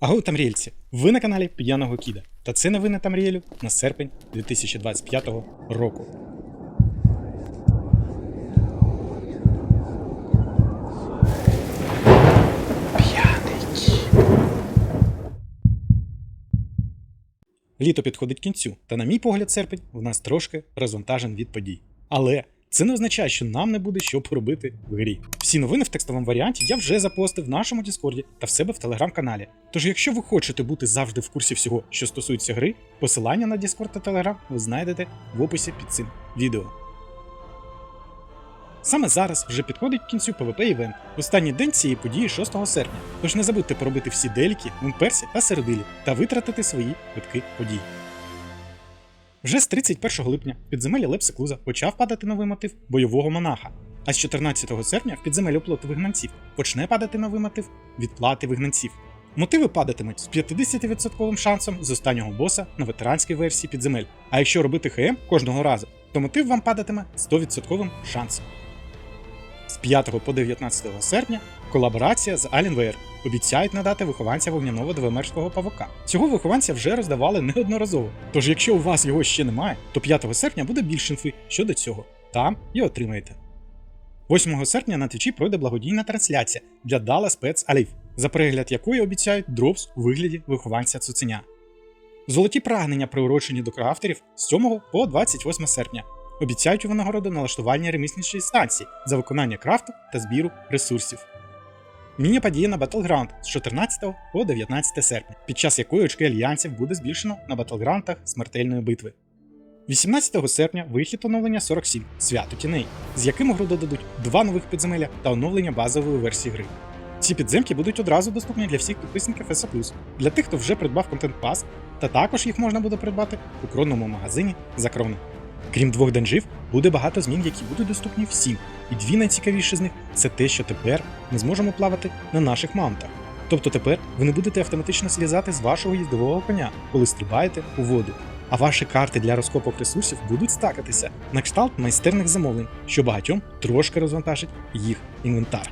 Агоу тамріельці, ви на каналі П'яного Кіда. Та це новини Тамріелю на серпень 2025 року. Літо підходить кінцю, та, на мій погляд, серпень в нас трошки розвантажен від подій. Але це не означає, що нам не буде що поробити в грі. Всі новини в текстовому варіанті я вже запостив в нашому Діскорді та в себе в телеграм-каналі. Тож, якщо ви хочете бути завжди в курсі всього, що стосується гри, посилання на Діскорд та Телеграм ви знайдете в описі під цим відео. Саме зараз вже підходить кінцю PvP івент, останній день цієї події 6 серпня. Тож не забудьте поробити всі деліки в Імперсі та Середилі та витратити свої квитки подій. Вже з 31 липня в підземелі Лепсиклуза почав падати новий мотив бойового монаха. А з 14 серпня в підземелі оплоти вигнанців почне падати новий мотив відплати вигнанців. Мотиви падатимуть з 50% шансом з останнього боса на ветеранській версії підземель. А якщо робити ХМ кожного разу, то мотив вам падатиме 100% шансом. З 5 по 19 серпня колаборація з Alienware обіцяють надати вихованця вогняного двомерського павука. Цього вихованця вже роздавали неодноразово. Тож, якщо у вас його ще немає, то 5 серпня буде більш інфи щодо цього. Там і отримаєте. 8 серпня на твічі пройде благодійна трансляція для Dala Spets Alive, за перегляд якої обіцяють дропс у вигляді вихованця цуценя. Золоті прагнення приурочені до крафтерів з 7 по 28 серпня. Обіцяють у винагороду налаштування ремісничої станції за виконання крафту та збіру ресурсів. Міні-подія на Battleground з 14 по 19 серпня, під час якої очки альянсів буде збільшено на батлграундах смертельної битви. 18 серпня вихід оновлення 47 Свято тіней, з яким гру додадуть два нових підземелля та оновлення базової версії гри. Ці підземки будуть одразу доступні для всіх підписників SA+, для тих, хто вже придбав контент пас, та також їх можна буде придбати у кронному магазині за крону. Крім двох данжів, буде багато змін, які будуть доступні всім. І дві найцікавіші з них це те, що тепер ми зможемо плавати на наших маунтах. Тобто тепер ви не будете автоматично слізати з вашого їздового коня, коли стрибаєте у воду. А ваші карти для розкопок ресурсів будуть стакатися на кшталт майстерних замовлень, що багатьом трошки розвантажить їх інвентар.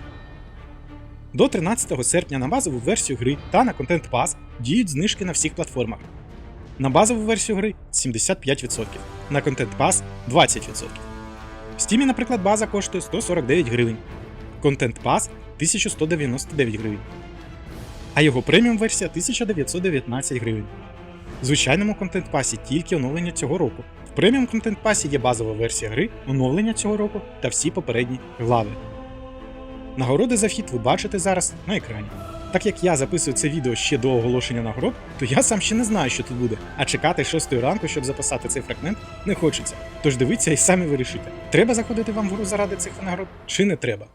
До 13 серпня на базову версію гри та на контент пас діють знижки на всіх платформах. На базову версію гри 75%, на контент пас 20%. В Steam, наприклад, база коштує 149 гривень, контент пас 1199 гривень, а його преміум версія 1919 гривень. В звичайному контент пасі тільки оновлення цього року. В преміум контент пасі є базова версія гри, оновлення цього року та всі попередні глави. Нагороди за вхід ви бачите зараз на екрані. Так як я записую це відео ще до оголошення нагород, то я сам ще не знаю, що тут буде, а чекати 6 ранку, щоб записати цей фрагмент, не хочеться. Тож дивіться і самі вирішите, треба заходити вам в гру заради цих нагород чи не треба.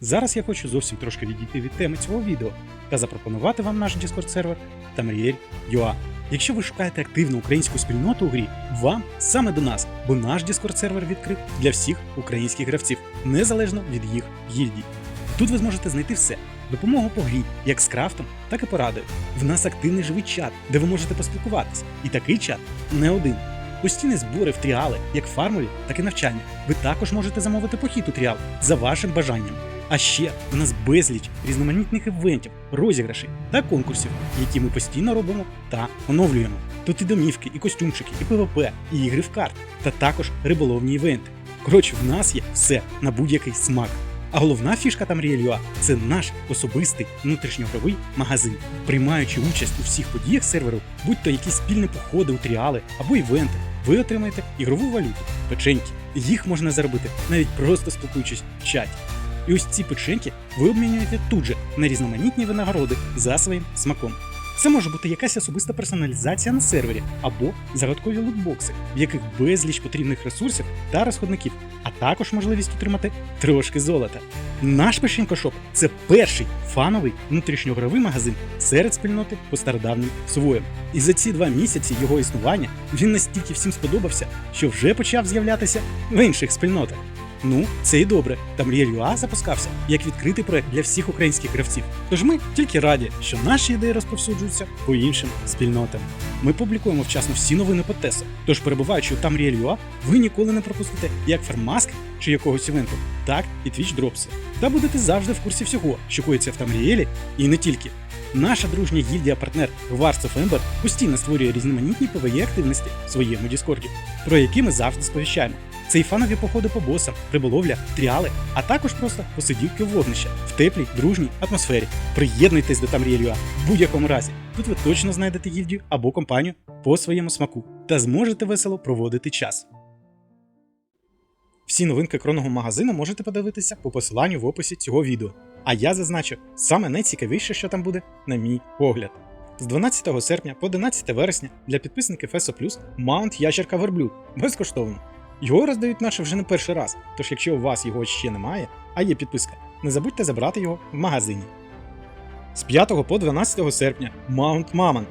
Зараз я хочу зовсім трошки відійти від теми цього відео та запропонувати вам наш Discord сервер Tamriel.ua. Якщо ви шукаєте активну українську спільноту у грі, вам саме до нас, бо наш Discord сервер відкрит для всіх українських гравців, незалежно від їх гільдій. Тут ви зможете знайти все: допомогу по грі, як з крафтом, так і порадою. В нас активний живий чат, де ви можете поспілкуватись. І такий чат не один. Постійні збори в тріали, як фармові, так і навчальні. Ви також можете замовити похід у тріал за вашим бажанням. А ще у нас безліч різноманітних івентів, розіграшей та конкурсів, які ми постійно робимо та оновлюємо. Тут і домівки, і костюмчики, і ПВП, і ігри в карт, та також риболовні івенти. Коротше, в нас є все на будь-який смак. А головна фішка там Ріелюа це наш особистий внутрішньогровий магазин. Приймаючи участь у всіх подіях серверу, будь то якісь спільні походи у тріали або івенти, ви отримаєте ігрову валюту, печеньки. Їх можна заробити навіть просто спілкуючись в чаті. І ось ці печеньки ви обмінюєте тут же на різноманітні винагороди за своїм смаком. Це може бути якась особиста персоналізація на сервері або загадкові лутбокси, в яких безліч потрібних ресурсів та розходників, а також можливість отримати трошки золота. Наш печенькошоп це перший фановий внутрішньогровий магазин серед спільноти по стародавнім своєм. І за ці два місяці його існування він настільки всім сподобався, що вже почав з'являтися в інших спільнотах. Ну, це і добре. Тамріель UA запускався як відкритий проект для всіх українських гравців. Тож ми тільки раді, що наші ідеї розповсюджуються по іншим спільнотам. Ми публікуємо вчасно всі новини по Тесо. Тож, перебуваючи у Тамріель UA, ви ніколи не пропустите як фермаск чи якогось івенту, так і Twitch дропси. Та будете завжди в курсі всього, що коїться в Тамріелі, і не тільки. Наша дружня гільдія-партнер Wars of Ember постійно створює різноманітні PvE активності в своєму Діскорді, про які ми завжди сповіщаємо. Це і фанові походи по босам, риболовля, тріали, а також просто посидівки в вогнища в теплій, дружній атмосфері. Приєднуйтесь до Тамріелюа в будь-якому разі. Тут ви точно знайдете гільдію або компанію по своєму смаку та зможете весело проводити час. Всі новинки кронного магазину можете подивитися по посиланню в описі цього відео. А я зазначу саме найцікавіше, що там буде, на мій погляд. З 12 серпня по 11 вересня для підписників ESO Plus маунт Ящерка Верблюд безкоштовно. Його роздають наче вже не перший раз, тож якщо у вас його ще немає, а є підписка, не забудьте забрати його в магазині. З 5 по 12 серпня Маунт Мамонт.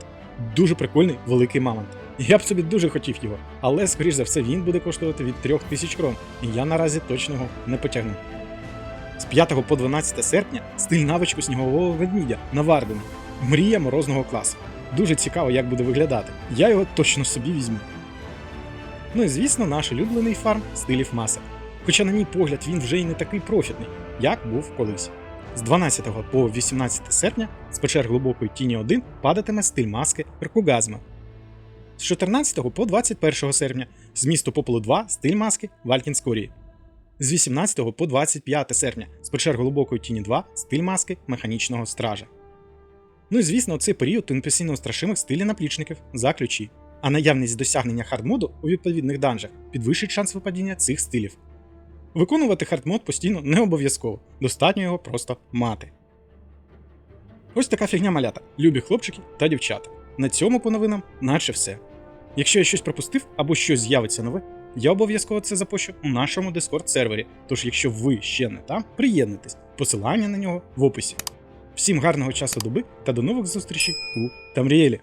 Дуже прикольний великий мамонт. Я б собі дуже хотів його, але скоріш за все він буде коштувати від 3000 крон, і я наразі точно його не потягну. З 5 по 12 серпня стиль навичку снігового ведмідя на Вардена. Мрія морозного класу. Дуже цікаво, як буде виглядати. Я його точно собі візьму. Ну і звісно, наш улюблений фарм стилів масок. Хоча, на мій погляд, він вже й не такий профітний, як був колись. З 12 по 18 серпня з печер глибокої тіні 1 падатиме стиль маски Ркугазма. З 14 по 21 серпня з місту Попелу 2 стиль маски Валькінскорії. З 18 по 25 серпня з печер глибокої тіні 2 стиль маски механічного стража. Ну і звісно, цей період тимпесійно страшимих стилі наплічників за ключі, а наявність досягнення хардмоду у відповідних данжах підвищить шанс випадіння цих стилів. Виконувати хардмод постійно не обов'язково, достатньо його просто мати. Ось така фігня малята, любі хлопчики та дівчата. На цьому по новинам наче все. Якщо я щось пропустив або щось з'явиться нове, я обов'язково це запущу у нашому Discord сервері. Тож, якщо ви ще не там, приєднуйтесь, посилання на нього в описі. Всім гарного часу доби та до нових зустрічей у Тамріелі!